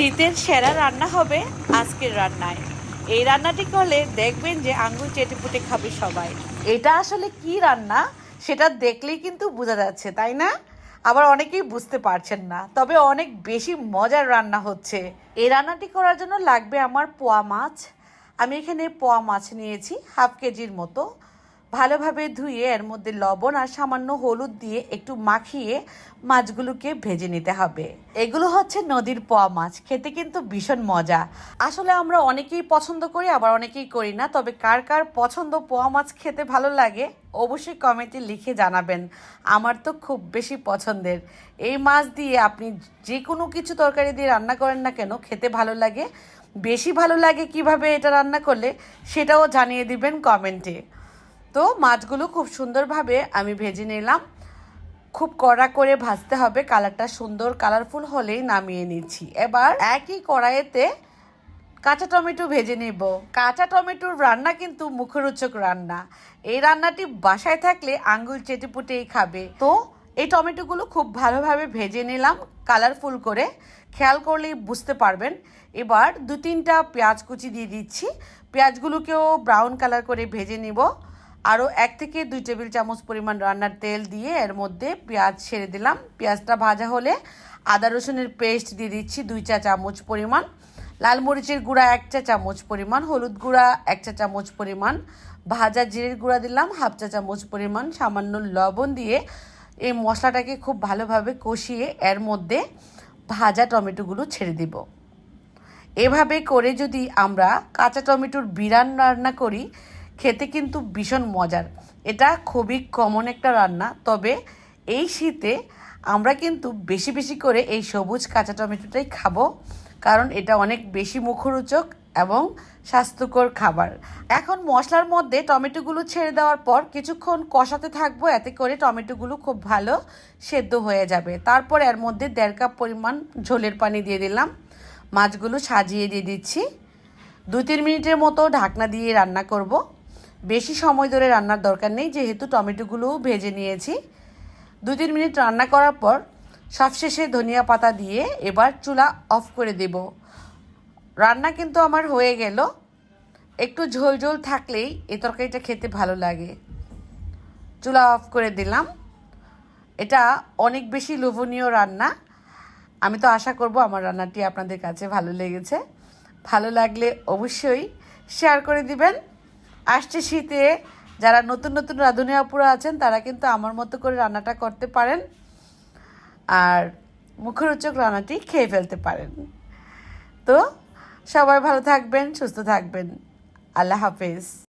শীতের সেরা রান্না হবে আজকের রান্নায়। এই রান্নাটি করলে দেখবেন যে আঙ্গুল চেটেপুটে খাবে সবাই। এটা আসলে কি রান্না? সেটা দেখলেই কিন্তু বোঝা যাচ্ছে, তাই না? আবার অনেকেই বুঝতে পারছেন না, তবে অনেক বেশি মজার রান্না হচ্ছে। এই রান্নাটি করার জন্য লাগবে আমার পোয়া মাছ। আমি এখানে পোয়া মাছ নিয়েছি, হাফ কেজির মতো। ভালোভাবে ধুয়ে এর মধ্যে লবণ আর সামান্য হলুদ দিয়ে একটু মাখিয়ে মাছগুলোকে ভেজে নিতে হবে। এগুলো হচ্ছে নদীর পোয়া মাছ, খেতে কিন্তু ভীষণ মজা। আসলে আমরা অনেকেই পছন্দ করি, আবার অনেকেই করি না, তবে কার কার পছন্দ পোয়া মাছ খেতে ভালো লাগে অবশ্যই কমেন্টে লিখে জানাবেন। আমার তো খুব বেশি পছন্দের। এই মাছ দিয়ে আপনি যে কোনো কিছু তরকারি দিয়ে রান্না করেন না কেন, খেতে ভালো লাগে। বেশি ভালো লাগে কীভাবে এটা রান্না করলে, সেটাও জানিয়ে দিবেন কমেন্টে। তো মাছগুলো খুব সুন্দরভাবে আমি ভেজে নিলাম। খুব কড়া করে ভাজতে হবে। কালারটা সুন্দর, কালারফুল হলেই নামিয়ে নিচ্ছি। এবার একই কড়াইতে কাঁচা টমেটো ভেজে নেব। কাঁচা টমেটোর রান্না কিন্তু মুখরোচক রান্না। এই রান্নাটি বাসায় থাকলে আঙ্গুল চেটেপুটেই খাবে। তো এই টমেটোগুলো খুব ভালোভাবে ভেজে নিলাম, কালারফুল করে। খেয়াল করলেই বুঝতে পারবেন। এবার দু তিনটা পেঁয়াজ কুচি দিয়ে দিচ্ছি। পেঁয়াজগুলোকেও ব্রাউন কালার করে ভেজে নিব। আরও এক থেকে দুই টেবিল চামচ পরিমাণ রান্নার তেল দিয়ে এর মধ্যে পেঁয়াজ ছেড়ে দিলাম। পেঁয়াজটা ভাজা হলে আদা রসুনের পেস্ট দিয়ে দিচ্ছি দুই চা চামচ পরিমাণ। লাল মরিচের গুঁড়া এক চা চামচ পরিমাণ। হলুদ গুঁড়া এক চা চামচ পরিমাণ। ভাজা জিরের গুঁড়া দিলাম হাফ চা চামচ পরিমাণ। সামান্য লবণ দিয়ে এই মশলাটাকে খুব ভালোভাবে কষিয়ে এর মধ্যে ভাজা টমেটোগুলো ছেড়ে দিব। এভাবে করে যদি আমরা কাঁচা টমেটোর বিরান রান্না করি খেতে কিন্তু ভীষণ মজার। এটা খুবই কমন একটা রান্না, তবে এই শীতে আমরা কিন্তু বেশি বেশি করে এই সবুজ কাঁচা টমেটোটাই খাব, কারণ এটা অনেক বেশি মুখরোচক এবং স্বাস্থ্যকর খাবার। এখন মশলার মধ্যে টমেটোগুলো ছেড়ে দেওয়ার পর কিছুক্ষণ কষাতে থাকব, এতে করে টমেটোগুলো খুব ভালো সেদ্ধ হয়ে যাবে। তারপর এর মধ্যে দেড় কাপ পরিমাণ ঝোলের পানি দিয়ে দিলাম। মাছগুলো সাজিয়ে দিয়ে দিচ্ছি। দু তিন মিনিটের মতো ঢাকনা দিয়ে রান্না করব। বেশি সময় ধরে রান্নার দরকার নেই, যেহেতু টমেটোগুলোও ভেজে নিয়েছি। দু তিন মিনিট রান্না করার পর সবশেষে ধনিয়া পাতা দিয়ে এবার চুলা অফ করে দেব। রান্না কিন্তু আমার হয়ে গেল। একটু ঝোল ঝোল থাকলেই এ তরকারিটা খেতে ভালো লাগে। চুলা অফ করে দিলাম। এটা অনেক বেশি লোভনীয় রান্না। আমি তো আশা করব আমার রান্নাটি আপনাদের কাছে ভালো লেগেছে। ভালো লাগলে অবশ্যই শেয়ার করে দিবেন। আসছে শীতে। যারা নতুন নতুন রাঁধুনি অপুরা আছেন, তারা কিন্তু আমার মতো করে রান্নাটা করতে পারেন। আর মুখরোচক রান্নাটি খেয়ে ফেলতে পারেন। তো সবাই ভালো থাকবেন, সুস্থ থাকবেন। আল্লাহ হাফেজ।